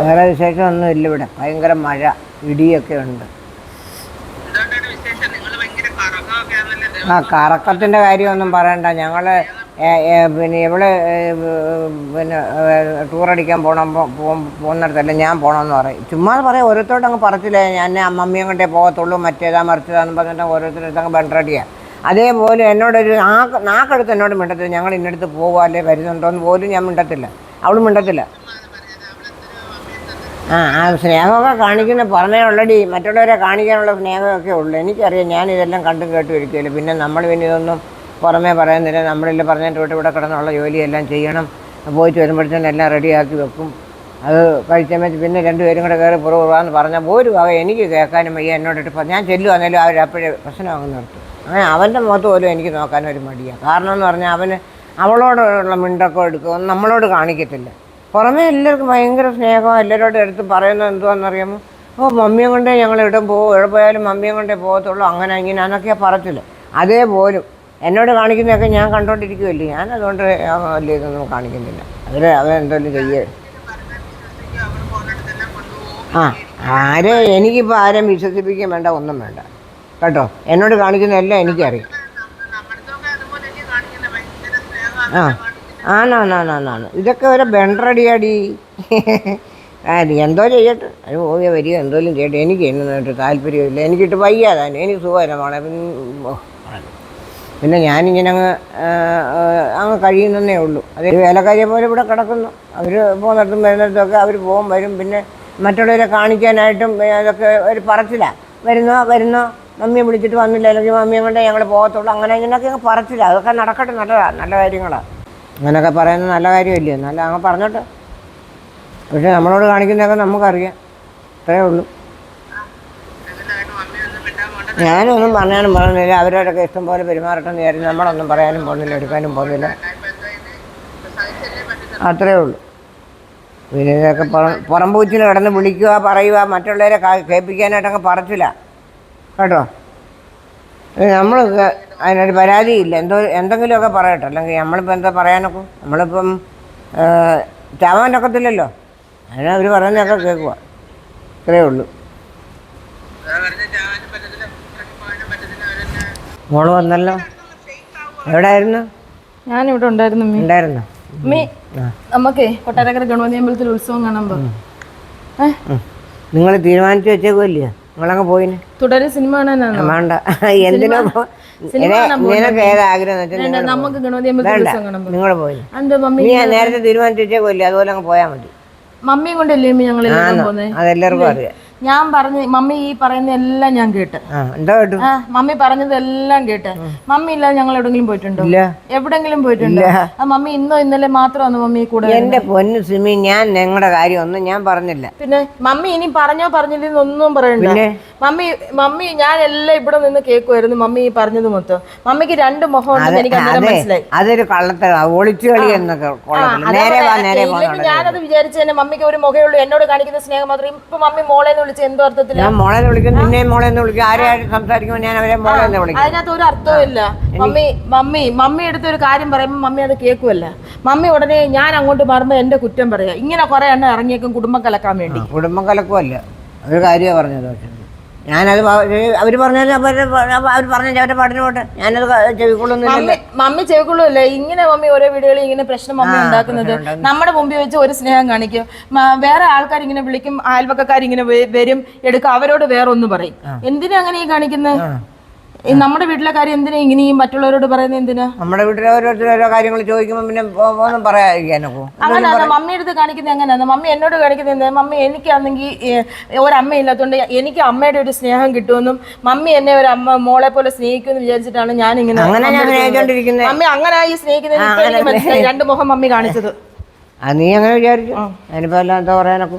വേറെ വിശേഷമൊന്നും ഇല്ല ഇവിടെ. ഭയങ്കര മഴ ഇടിയൊക്കെ ഉണ്ട്. വിശേഷം? ആ കറക്കത്തിന്റെ കാര്യമൊന്നും പറയണ്ട. ഞങ്ങൾ പിന്നെ ഇവിടെ പിന്നെ ടൂറടിക്കാൻ പോകണം പോകുന്നിടത്തല്ല ഞാൻ പോകണമെന്ന് പറയും. ചുമ്മാ പറയാം ഓരോരുത്തരോട് അങ്ങ് പറച്ചില്ലേ ഞാൻ അമ്മമ്മയും കൊണ്ടേ പോകത്തുള്ളൂ മറ്റേതാ മറിച്ചതാന്ന് പറഞ്ഞിട്ട് ഓരോരുത്തരുടെ അങ്ങ് ബണ്ടറടിയാണ് അതേപോലെ എന്നോടൊരു നാക്ക് നാക്കെടുത്ത് എന്നോട് മിണ്ടത്തില്ല. ഞങ്ങൾ ഇന്നടുത്ത് പോകുക അല്ലെ വരുന്നുണ്ടോ എന്ന് പോലും ഞാൻ മിണ്ടത്തില്ല. അവളും മിണ്ടത്തില്ല. ആ ആ സ്നേഹമൊക്കെ കാണിക്കുന്ന പറഞ്ഞേ ഉള്ളടി. മറ്റുള്ളവരെ കാണിക്കാനുള്ള സ്നേഹമൊക്കെ ഉള്ളു. എനിക്കറിയാം ഞാൻ ഇതെല്ലാം കണ്ടും കേട്ടും ഇരിക്കുകയില്ല. പിന്നെ നമ്മൾ പിന്നെ ഇതൊന്നും പുറമേ പറയുന്നില്ല. നമ്മളില്ല പറഞ്ഞിട്ട് വിട്ട് ഇവിടെ കിടന്നുള്ള ജോലിയെല്ലാം ചെയ്യണം. പോയിട്ട് വരുമ്പോഴത്തേനും എല്ലാം റെഡിയാക്കി വെക്കും. അത് കഴിച്ചമേച്ച് പിന്നെ രണ്ടുപേരും കൂടെ കയറി പുറകുവാന്ന് പറഞ്ഞാൽ ഒരു വക എനിക്ക് കേൾക്കാനും വയ്യ. എന്നോടിട്ട് ഞാൻ ചെല്ലുവാന്നേലും അവർ അപ്പോഴേ പ്രശ്നമാകും നിർത്തും അങ്ങനെ അവന്റെ മുഖത്ത് പോലും എനിക്ക് നോക്കാൻ ഒരു മടിയാണ് കാരണം എന്ന് പറഞ്ഞാൽ അവന് അവളോടുള്ള മിണ്ടൊക്കെ എടുക്കും. നമ്മളോട് കാണിക്കത്തില്ല. പുറമേ എല്ലാവർക്കും ഭയങ്കര സ്നേഹമാണ് എല്ലാവരോടും എടുത്ത് പറയുന്നത് എന്തുവാണെന്നറിയാമോ ഓ മമ്മിയെ കൊണ്ടേ ഞങ്ങൾ എവിടെ പോകും എവിടെ പോയാലും മമ്മിയെ കൊണ്ടേ പോകത്തുള്ളൂ അങ്ങനെ ഇങ്ങനെ എന്നൊക്കെയാ പറച്ചില്ല അതേപോലും എന്നോട് കാണിക്കുന്നതൊക്കെ ഞാൻ കണ്ടോണ്ടിരിക്കുമല്ലേ ഞാൻ അതുകൊണ്ട് വലിയ ഇതൊന്നും കാണിക്കുന്നില്ല. ചെയ്യേ അവർ പോകുന്നിടത്തെല്ലാം കൊണ്ടുപോകും ആ ആരെ എനിക്കിപ്പോൾ ആരെയും വിശ്വസിപ്പിക്കുകയും വേണ്ട ഒന്നും വേണ്ട. കേട്ടോ? എന്നോട് കാണിക്കുന്ന എല്ലാം എനിക്കറിയാം. ആ. ആണാണാണാണ് ഇതൊക്കെ ഒരു ബെൻഡറടിയാടി ആ നീ എന്തോ ചെയ്യട്ടെ? അത് പോവുക വരിക എന്തോലും ചെയ്യട്ടെ. എനിക്ക് എന്നൊരു താല്പര്യമില്ല എനിക്കിട്ട് വയ്യാതാണ് എനിക്ക് മോളെ. പിന്നെ ഞാനിങ്ങനെ അങ്ങ് അങ്ങ് കഴിയുന്നതേ ഉള്ളൂ. അത് വേലക്കാരിയെ പോലെ ഇവിടെ കിടക്കുന്നു. അവർ പോകുന്നിടത്തും വരുന്നിടത്തൊക്കെ അവർ പോകും വരും. പിന്നെ മറ്റുള്ളവരെ കാണിക്കാനായിട്ടും അതൊക്കെ ഒരു പറച്ചില്ല വരുന്നോ വരുന്നോ? മമ്മിയെ വിളിച്ചിട്ട് വന്നില്ല. അല്ലെങ്കിൽ മമ്മിയെ കൊണ്ട് ഞങ്ങൾ പോകത്തുള്ളൂ. അങ്ങനെ ഇങ്ങനെയൊക്കെ അങ്ങ് പറച്ചില്ല അതൊക്കെ നടക്കട്ടെ. നല്ലതാണ് നല്ല കാര്യങ്ങളാണ് അങ്ങനെയൊക്കെ പറയുന്നത് നല്ല കാര്യമല്ലേ? നല്ല അങ്ങ് പറഞ്ഞോട്ടെ. പക്ഷേ നമ്മളോട് കാണിക്കുന്നതൊക്കെ നമുക്കറിയാം. അത്രേ ഉള്ളൂ. ഞാനൊന്നും പറഞ്ഞാലും പറഞ്ഞില്ല അവരോടൊക്കെ ഇഷ്ടം പോലെ പെരുമാറട്ടെന്ന് വിചാരിച്ചു നമ്മളൊന്നും പറയാനും പോകുന്നില്ല എടുക്കാനും പോകുന്നില്ല. അത്രേ ഉള്ളൂ. പിന്നെ ഇതൊക്കെ പുറം പൂച്ചിന് കിടന്ന് വിളിക്കുക പറയുക മറ്റുള്ളവരെ കേൾപ്പിക്കാനായിട്ടൊക്കെ പറച്ചില്ല കേട്ടോ? നമ്മൾ അതിനൊരു പരാതിയില്ല. എന്തോ എന്തെങ്കിലുമൊക്കെ പറയട്ടെ. അല്ലെങ്കിൽ നമ്മളിപ്പോൾ എന്താ പറയാനൊക്കെ? നമ്മളിപ്പം ചാവാനൊക്കത്തില്ലല്ലോ അതിന് അവർ പറയുന്നതൊക്കെ കേൾക്കുക ഇത്രയേ ഉള്ളൂ. മോൾ വന്നല്ലോ? ഞാനിവിടെ ഉണ്ടായിരുന്നു മീ ഉണ്ടായിരുന്നു? മീ നമുക്കേ കൊട്ടാരക്കര ഗണപതി അമ്പലത്തിൽ ഉത്സവം ഏ നിങ്ങൾ തീരുമാനിച്ചു വെച്ചേക്കുമല്ലേ നിങ്ങളങ്ങ് പോയിന് തുടരെ സിനിമ കാണാനാണ്? വേണ്ട. എന്തിനാ നിനക്ക് നമുക്ക് നിങ്ങൾ പോയി. നീ നേരത്തെ തീരുമാനിച്ചേ വെച്ചേക്കുമല്ലേ അതുപോലെ അങ്ങ് പോയാൽ മതി. മമ്മിയും കൊണ്ടല്ലേ ഞങ്ങൾ അതെല്ലാവർക്കും അറിയാം. ഞാൻ പറഞ്ഞ മമ്മി ഈ പറയുന്ന എല്ലാം ഞാൻ കേട്ട്. മമ്മി പറഞ്ഞതെല്ലാം കേട്ട്. മമ്മി ഇല്ലാതെ ഞങ്ങൾ എവിടെങ്കിലും പോയിട്ടുണ്ടോ? എവിടെങ്കിലും പോയിട്ടുണ്ടോ? ആ മമ്മി ഇന്നോ ഇന്നലെ മാത്രമാണ് മമ്മി കൂടെ എന്റെ പൊന്നു സിമി ഞാൻ ഞങ്ങളുടെ കാര്യം ഒന്നും ഞാൻ പറഞ്ഞില്ല. പിന്നെ മമ്മി ഇനി പറഞ്ഞോ പറഞ്ഞില്ലെന്ന് ഒന്നും പറയണ്ട? മമ്മി മമ്മി ഞാൻ എല്ലാം ഇവിടെ നിന്ന് കേൾക്കുമായിരുന്നു മമ്മി ഈ പറഞ്ഞത് മൊത്തം. മമ്മിക്ക് രണ്ട് മുഖം എനിക്ക് മനസ്സിലായി. അതൊരു കള്ളത്ത ഒളിച്ചു കളി എന്നൊക്കെ ഞാനത് വിചാരിച്ചു തന്നെ മമ്മിക്ക് ഒരു മുഖയുള്ളൂ എന്നോട് കാണിക്കുന്ന സ്നേഹം മാത്രം. ഇപ്പൊ മമ്മി മോളെ എന്ന് വിളിച്ച് എന്തോ ഞാൻ മോളെ വിളിക്കും നിന്നെ മോളെ എന്ന് വിളിക്കും ആരെയായിട്ട് സംസാരിക്കുമ്പോൾ ഞാൻ അവരെ മോളെ എന്ന് വിളിക്കും. അതിനകത്ത് ഒരു അർത്ഥവും ഇല്ല. മമ്മി മമ്മി മമ്മി എടുത്ത ഒരു കാര്യം പറയുമ്പോൾ മമ്മി അത് കേൾക്കുമല്ല മമ്മി ഉടനെ ഞാൻ അങ്ങോട്ട് മാറുമ്പോൾ എന്റെ കുറ്റം പറയാ ഇങ്ങനെ കുറെ എണ്ണം ഇറങ്ങിയേക്കും കുടുംബം കലക്കാൻ വേണ്ടി. കുടുംബം കലക്കുമല്ല ഒരു കാര്യമാണ് പറഞ്ഞത് പക്ഷേ. ഞാനത് അവർ പറഞ്ഞാൽ അവർ പറഞ്ഞു അവരുടെ പാട്ടിന് പോട്ടെ. ഞാനത് ചെവിക്കൊള്ളുന്നില്ല മമ്മി ചെവിക്കൊള്ളൂല്ലേ ഇങ്ങനെ മമ്മി ഓരോ വീടുകളിൽ ഇങ്ങനെ പ്രശ്നം മമ്മി ഉണ്ടാക്കുന്നത്. നമ്മുടെ മുമ്പിൽ വെച്ച് ഒരു സ്നേഹം കാണിക്കും. വേറെ ആൾക്കാർ ഇങ്ങനെ വിളിക്കും അയൽവക്കക്കാർ ഇങ്ങനെ വരും എടുക്കും അവരോട് വേറെ ഒന്ന് പറയും എന്തിനാ അങ്ങനെ ഈ കാണിക്കുന്നത് ഈ നമ്മുടെ വീട്ടിലെ കാര്യം എന്തിനാ ഇങ്ങനെയും ഈ മറ്റുള്ളവരോട് പറയുന്നത് എന്തിനാ? നമ്മുടെ വീട്ടിലെ ഓരോരുത്തർ ഓരോ കാര്യങ്ങൾ ചോദിക്കുമ്പോൾ പിന്നെ ഒന്നും പറയാതിരിക്കാനൊക്കെ അങ്ങനെ മമ്മി എടുത്ത് കാണിക്കുന്നത് എങ്ങനെയാണ് മമ്മി എന്നോട് കാണിക്കുന്നത് എന്താ? മമ്മി എനിക്കാണെങ്കിൽ ഒരമ്മ ഇല്ലാത്തതുകൊണ്ട് എനിക്ക് അമ്മയുടെ ഒരു സ്നേഹം കിട്ടുമെന്നും മമ്മി എന്നെ ഒരു അമ്മ മോളെ പോലെ സ്നേഹിക്കുമെന്ന് വിചാരിച്ചിട്ടാണ് ഞാൻ ഇങ്ങനെ മമ്മി അങ്ങനെ. ആയി സ്നേഹിക്കുന്നത് രണ്ട് മുഖം മമ്മി കാണിച്ചത്. നീ അങ്ങനെ വിചാരിച്ചു? അതിനിപ്പോ എല്ലാം എന്താ പറയാനൊക്കെ?